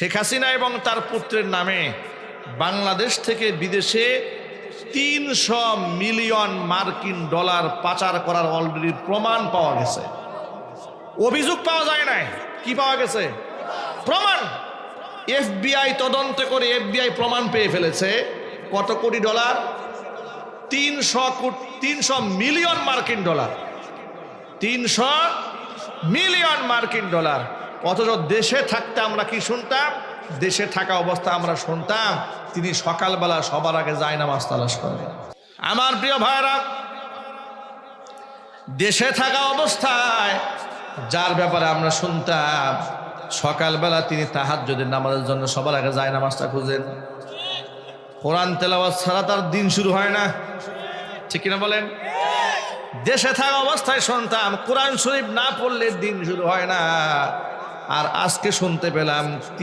শেখ হাসিনা এবং তার পুত্রের নামে বাংলাদেশ থেকে বিদেশে তিনশো মিলিয়ন মার্কিন ডলার পাচার করার অলরেডি প্রমাণ পাওয়া গেছে। অভিযোগ পাওয়া যায় নাই। কি পাওয়া গেছে? প্রমাণ! এফবিআই তদন্ত করে এফবিআই প্রমাণ পেয়ে ফেলেছে কত কোটি ডলার? তিনশো কোটি, তিনশো মিলিয়ন মার্কিন ডলার। তিনশো মিলিয়ন মার্কিন ডলার। অথচ দেশে থাকতে আমরা কি শুনতাম? দেশে থাকা অবস্থা আমরা শুনতাম, তিনি সকালবেলা সবার আগে যায় নামাজ তালাশ করেন। আমার প্রিয় ভাইরা দেশে থাকা অবস্থায় যার ব্যাপারে আমরা শুনতাম, সকালবেলা তিনি তাহার যদি নামাজের জন্য সবার আগে যায় নামাজটা খুঁজেন। কোরআন তেলাওয়াত ছাড়া তার দিন শুরু হয় না। ঠিক কিনা বলেন? দেশে থাকা অবস্থায় শুনতাম, কোরআন শরীফ না পড়লে দিন শুরু হয় না। আর আজকে শুনতে পেলাম